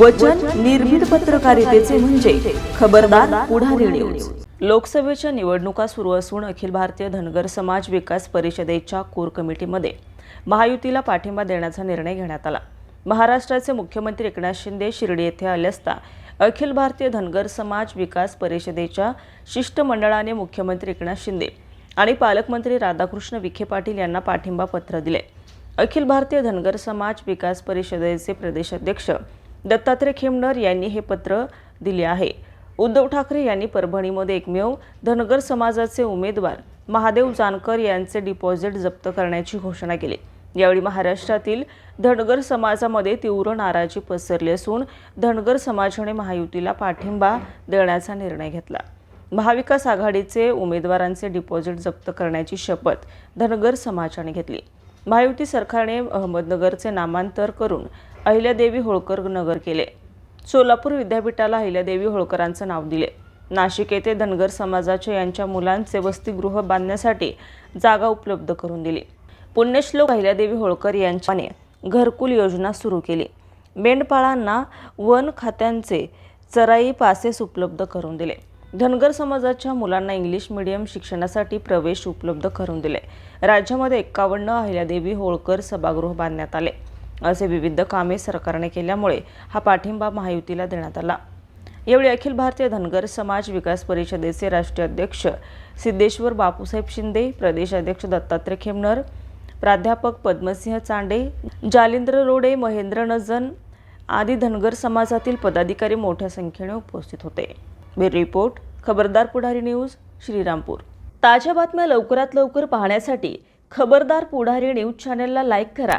वचन निर्भीड पत्रकारितेचे म्हणजे खबरदार पुढारी न्यूज लोकसभेच्या निवडणुका सुरू असून अखिल भारतीय धनगर समाज विकास परिषदेच्या कोर कमिटीमध्ये महायुतीला पाठिंबा देण्याचा निर्णय घेण्यात आला. महाराष्ट्राचे मुख्यमंत्री एकनाथ शिंदे शिर्डी येथे आले असता अखिल भारतीय धनगर समाज विकास परिषदेच्या शिष्टमंडळाने मुख्यमंत्री एकनाथ शिंदे आणि पालकमंत्री राधाकृष्ण विखे पाटील यांना पाठिंबा पत्र दिले. अखिल भारतीय धनगर समाज विकास परिषदेचे प्रदेशाध्यक्ष दत्तात्रय खेमनर यांनी हे पत्र दिले आहे. उद्धव ठाकरे यांनी परभणीमध्ये एकमेव धनगर समाजाचे उमेदवार महादेव जानकर यांचे डिपॉझिट जप्त करण्याची घोषणा केली. यावेळी महाराष्ट्रातील धनगर समाजामध्ये तीव्र नाराजी पसरली असून धनगर समाजाने महायुतीला पाठिंबा देण्याचा निर्णय घेतला. महाविकास आघाडीचे उमेदवारांचे डिपॉझिट जप्त करण्याची शपथ धनगर समाजाने घेतली. महायुती सरकारने अहमदनगरचे नामांतर करून अहिल्यादेवी होळकर नगर केले. सोलापूर विद्यापीठाला अहिल्यादेवी होळकरांचं नाव दिले. नाशिक येथे धनगर समाजाच्या यांच्या मुलांचे वसतिगृह बांधण्यासाठी जागा उपलब्ध करून दिली. पुण्यश्लोक अहिल्यादेवी होळकर यांच्याने घरकुल योजना सुरू केली. मेंढपाळांना वन खात्यांचे चराई पासेस उपलब्ध करून दिले. धनगर समाजाच्या मुलांना इंग्लिश मिडियम शिक्षणासाठी प्रवेश उपलब्ध करून दिले. राज्यामध्ये एक्कावन्न अहिल्यादेवी होळकर सभागृह बांधण्यात आले. असे विविध कामे सरकारने केल्यामुळे हा पाठिंबा महायुतीला देण्यात आला. यावेळी अखिल भारतीय धनगर समाज विकास परिषदेचे राष्ट्रीय अध्यक्ष सिद्धेश्वर बापूसाहेब शिंदे प्रदेशाध्यक्ष दत्तात्रय खेमनर प्राध्यापक पद्मसिंह चांडे जालिंद्र रोडे महेंद्र नजन आदी धनगर समाजातील पदाधिकारी मोठ्या संख्येने उपस्थित होते. ब्युरो रिपोर्ट खबरदार पुढारी न्यूज श्रीरामपूर. ताज्या बातम्या लवकरात लवकर पाहण्यासाठी खबरदार पुढारी न्यूज चॅनलला लाईक करा.